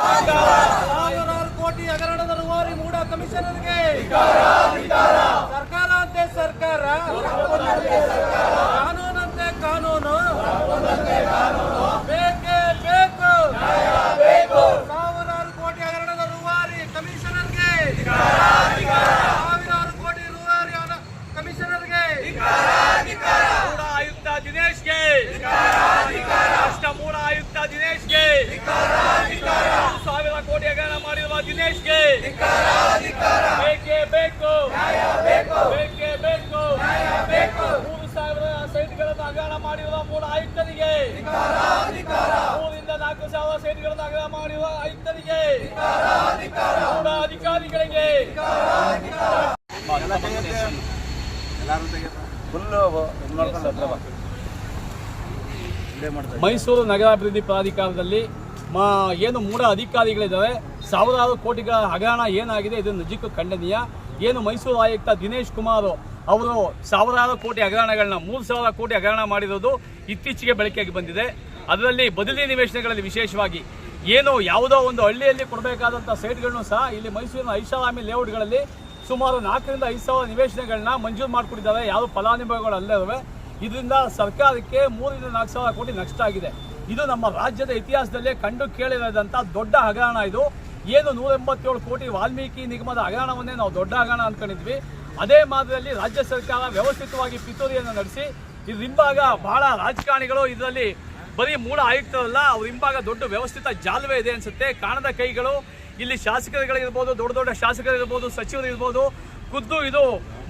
ಸಾವಿರಾರು ಕೋಟಿ ಹಗರಣದ ರೂವಾರಿ ಮೂಡ ಕಮಿಷನರ್ಗೆ. ಸರ್ಕಾರ ಅಂತೆ ಸರ್ಕಾರ ಕಾನೂನಂತೆ ಕಾನೂನು ಬೇಕೇ ಬೇಕು ಸಾವಿರಾರು ಕೋಟಿ ಹಗರಣದ ರೂವಾರಿ ಕಮಿಷನರ್ಗೆ ಸಾವಿರಾರು ಕೋಟಿ ರೂವಾರಿ ಹಣ- ಕಮಿಷನರ್ಗೆ ಮೂಡ ಆಯುಕ್ತ ದಿನೇಶ್ಗೆ ರಾಷ್ಟ್ರ ಮೂಡ ಆಯುಕ್ತ ದಿನೇಶ್ಗೆ ಮೂರು ಸಾವಿರ ಕೋಟಿ ಹಗರಣ ಮಾಡಿರುವ ದಿನೇಶ್ಗೆ ಬೇಕೇ ಬೇಕು. ಬೇಕೇ ಬೇಕು. ಮೂರು ಸಾವಿರ ಸೈಟ್ಗಳನ್ನು ಹಗರಣ ಮಾಡಿರುವ ಮೂಲ ಆಯುಕ್ತರಿಗೆ. ಮೂರಿಂದ ನಾಲ್ಕು ಸಾವಿರ ಸೈಟ್ಗಳನ್ನು ಹಗರಣ ಮಾಡಿರುವ ಆಯುಕ್ತರಿಗೆ. ಮೂಲ ಅಧಿಕಾರಿಗಳಿಗೆ. ಮೈಸೂರು ನಗರಾಭಿವೃದ್ಧಿ ಪ್ರಾಧಿಕಾರದಲ್ಲಿ ಏನು ಮೂಢ ಅಧಿಕಾರಿಗಳಿದ್ದಾರೆ ಸಾವಿರಾರು ಕೋಟಿಗಳ ಹಗರಣ ಏನಾಗಿದೆ, ಇದು ನಿಜಕ್ಕೂ ಖಂಡನೀಯ. ಏನು ಮೈಸೂರು ಆಯುಕ್ತ ದಿನೇಶ್ ಕುಮಾರ್ ಅವರು ಸಾವಿರಾರು ಕೋಟಿ ಹಗರಣಗಳನ್ನ, ಮೂರು ಸಾವಿರ ಕೋಟಿ ಹಗರಣ ಮಾಡಿರೋದು ಇತ್ತೀಚೆಗೆ ಬೆಳಕಿಗೆ ಬಂದಿದೆ. ಅದರಲ್ಲಿ ಬದಲಿ ನಿವೇಶನಗಳಲ್ಲಿ ವಿಶೇಷವಾಗಿ ಏನು ಯಾವುದೋ ಒಂದು ಹಳ್ಳಿಯಲ್ಲಿ ಕೊಡಬೇಕಾದಂಥ ಸೈಟ್ಗಳನ್ನು ಸಹ ಇಲ್ಲಿ ಮೈಸೂರಿನ ಐಷಾರಾಮಿ ಲೇಔಟ್ಗಳಲ್ಲಿ ಸುಮಾರು ನಾಲ್ಕರಿಂದ ಐದು ಸಾವಿರ ನಿವೇಶನಗಳನ್ನ ಮಂಜೂರು ಮಾಡಿಕೊಟ್ಟಿದ್ದಾರೆ. ಯಾವ ಫಲಾನುಭವಿಗಳು ಅಲ್ಲೇ ಇದರಿಂದ ಸರ್ಕಾರಕ್ಕೆ ಮೂರರಿಂದ ನಾಲ್ಕು ಸಾವಿರ ಕೋಟಿ ನಷ್ಟ ಆಗಿದೆ. ಇದು ನಮ್ಮ ರಾಜ್ಯದ ಇತಿಹಾಸದಲ್ಲೇ ಕಂಡು ಕೇಳಿರದಂಥ ದೊಡ್ಡ ಹಗರಣ ಇದು. ಏನು ನೂರ ಎಂಬತ್ತೇಳು ಕೋಟಿ ವಾಲ್ಮೀಕಿ ನಿಗಮದ ಹಗರಣವನ್ನೇ ನಾವು ದೊಡ್ಡ ಹಗರಣ ಅಂದ್ಕೊಂಡಿದ್ವಿ ಅದೇ ಮಾದರಿಯಲ್ಲಿ ರಾಜ್ಯ ಸರ್ಕಾರ ವ್ಯವಸ್ಥಿತವಾಗಿ ಪಿತೂರಿಯನ್ನು ನಡೆಸಿ, ಇದ್ರ ಹಿಂಭಾಗ ಬಹಳ ರಾಜಕಾರಣಿಗಳು, ಇದರಲ್ಲಿ ಬರೀ ಮೂಲ ಆಯುಕ್ತರಲ್ಲ, ಅವ್ರ ಹಿಂಭಾಗ ದೊಡ್ಡ ವ್ಯವಸ್ಥಿತ ಜಾಲವೇ ಇದೆ ಅನ್ಸುತ್ತೆ. ಕಾಣದ ಕೈಗಳು, ಇಲ್ಲಿ ಶಾಸಕರುಗಳಿರ್ಬೋದು, ದೊಡ್ಡ ದೊಡ್ಡ ಶಾಸಕರಿರ್ಬೋದು, ಸಚಿವರಿರ್ಬೋದು, ಖುದ್ದು ಇದು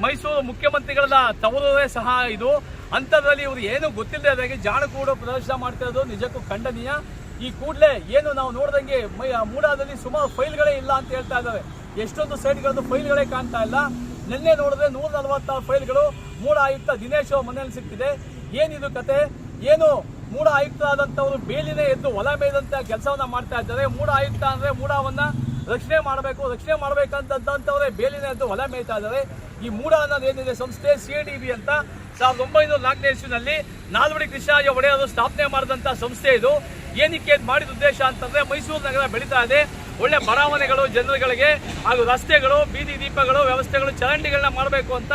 ಮೈಸೂರು ಮುಖ್ಯಮಂತ್ರಿಗಳನ್ನ ತವರೇ ಸಹ ಇದು. ಅಂಥದ್ರಲ್ಲಿ ಇವರು ಏನು ಗೊತ್ತಿಲ್ಲದೆ ಜಾಣಕೂಡು ಪ್ರದರ್ಶನ ಮಾಡ್ತಿರೋದು ನಿಜಕ್ಕೂ ಖಂಡನೀಯ. ಈ ಕೂಡಲೇ ಏನು ನಾವು ನೋಡ್ದಂಗೆ ಮೂಡಾದಲ್ಲಿ ಸುಮಾರು ಫೈಲ್ಗಳೇ ಇಲ್ಲ ಅಂತ ಹೇಳ್ತಾ ಇದ್ದಾರೆ ಎಷ್ಟೊಂದು ಸೈಟ್ಗಳದ್ದು ಫೈಲ್ಗಳೇ ಕಾಣ್ತಾ ಇಲ್ಲ. ನಿನ್ನೆ ನೋಡಿದ್ರೆ ನೂರ ನಲವತ್ತಾರು ಫೈಲ್ಗಳು ಮೂಡ ಆಯುಕ್ತ ದಿನೇಶ್ ಅವರ ಮನೆಯಲ್ಲಿ ಸಿಕ್ಕಿದೆ. ಏನಿದು ಕತೆ? ಏನು ಮೂಡ ಆದಂತವರು ಬೇಲಿನೇ ಎದ್ದು ಹೊಲ ಮೇದಂತ ಕೆಲಸವನ್ನ ಮಾಡ್ತಾ ಇದ್ದಾರೆ. ಮೂಡ ಆಯುಕ್ತ ಅಂದ್ರೆ ಮೂಡವನ್ನ ರಕ್ಷಣೆ ಮಾಡಬೇಕು. ರಕ್ಷಣೆ ಮಾಡಬೇಕಂತಂತವ್ರೆ ಬೇಲಿನ ಎದ್ದು ಹೊಲ ಮೇಯ್ತಾ ಇದ್ದಾರೆ. ಈ ಮೂಡ ಅನ್ನೋದು ಏನಿದೆ? ಸಂಸ್ಥೆ ಸಿ ಡಿ ಬಿ ಅಂತ. ಸಾವಿರದ ಒಂಬೈನೂರ ನಾಲ್ಕನೇ ಇಸ್ವಿನಲ್ಲಿ ನಾಲ್ವಡಿ ಕೃಷ್ಣರಾಜ ಒಡೆಯರು ಸ್ಥಾಪನೆ ಮಾಡಿದಂಥ ಸಂಸ್ಥೆ ಇದು. ಏನಕ್ಕೆ ಮಾಡಿದ ಉದ್ದೇಶ ಅಂತಂದ್ರೆ ಮೈಸೂರು ನಗರ ಬೆಳೀತಾ ಇದೆ. ಒಳ್ಳೆ ಬಡಾವಣೆಗಳು ಜನರುಗಳಿಗೆ ಹಾಗೂ ರಸ್ತೆಗಳು, ಬೀದಿ ದೀಪಗಳು, ವ್ಯವಸ್ಥೆಗಳು, ಚರಂಡಿಗಳನ್ನ ಮಾಡಬೇಕು ಅಂತ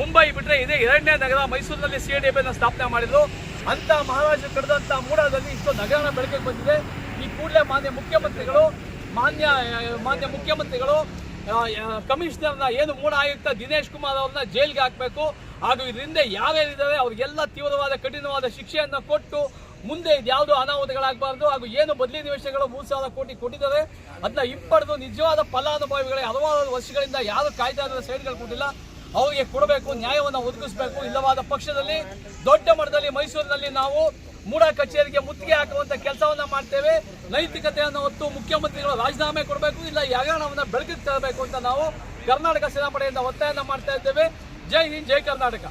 ಮುಂಬೈ ಬಿಟ್ಟರೆ ಇದೇ ಎರಡನೇ ನಗರ ಮೈಸೂರಿನಲ್ಲಿ ಸಿ ಡಿ ಎಫ್ ಸ್ಥಾಪನೆ ಮಾಡಿದ್ರು. ಅಂತ ಮಹಾರಾಜರು ಕರೆದಂತ ಮೂಡದಲ್ಲಿ ಇಷ್ಟು ನಗರನ ಬೆಳಕಿಗೆ ಬಂದಿದೆ. ಈ ಕೂಡಲೇ ಮಾನ್ಯ ಮುಖ್ಯಮಂತ್ರಿಗಳು, ಮಾನ್ಯ ಮಾನ್ಯ ಮುಖ್ಯಮಂತ್ರಿಗಳು ಕಮಿಷನರ್ನ ಏನು ಮೂಡ ಆಯುಕ್ತ ದಿನೇಶ್ ಕುಮಾರ್ ಅವ್ರನ್ನ ಜೈಲ್ಗೆ ಹಾಕಬೇಕು. ಹಾಗೂ ಇದರಿಂದ ಯಾರ್ಯಾರಿದ್ದಾರೆ ಅವ್ರಿಗೆಲ್ಲ ತೀವ್ರವಾದ, ಕಠಿಣವಾದ ಶಿಕ್ಷೆಯನ್ನು ಕೊಟ್ಟು ಮುಂದೆ ಇದ್ಯಾವುದು ಅನಾಹುತಗಳಾಗಬಾರ್ದು ಹಾಗೂ ಏನು ಬದಲಿ ನಿವೇಶನಗಳು ಮೂರು ಸಾವಿರ ಕೋಟಿ ಕೊಟ್ಟಿದ್ದಾರೆ, ಅದನ್ನ ಹಿಂಪಡೆದು ನಿಜವಾದ ಫಲಾನುಭವಿಗಳಿಗೆ ಹಲವಾರು ವರ್ಷಗಳಿಂದ ಯಾರು ಇದ್ದಾರೆ ಸೈಡ್ಗಳು ಕೊಟ್ಟಿಲ್ಲ. ಅವರಿಗೆ ಕೊಡಬೇಕು, ನ್ಯಾಯವನ್ನು ಒದಗಿಸಬೇಕು, ಇಲ್ಲವಾದ ಪಕ್ಷದಲ್ಲಿ, ದೊಡ್ಡ ಮಟ್ಟದಲ್ಲಿ ಮೈಸೂರಿನಲ್ಲಿ ನಾವು ಮೂಡ ಕಚೇರಿಗೆ ಮುತ್ತಿಗೆ ಹಾಕುವಂತ ಕೆಲಸವನ್ನ ಮಾಡ್ತೇವೆ. ನೈತಿಕತೆಯನ್ನು ಹೊತ್ತು ಮುಖ್ಯಮಂತ್ರಿಗಳು ರಾಜೀನಾಮೆ ಕೊಡಬೇಕು, ಇಲ್ಲ ಈ ಹಗರಣವನ್ನು ಬೆಳಕಿಗೆ ತರಬೇಕು ಅಂತ ನಾವು ಕರ್ನಾಟಕ ಸೇನಾಪಡೆಯಿಂದ ಒತ್ತಾಯನ ಮಾಡ್ತಾ ಇದ್ದೇವೆ. ಜೈ ಹಿಂದ್, ಜೈ ಕರ್ನಾಟಕ.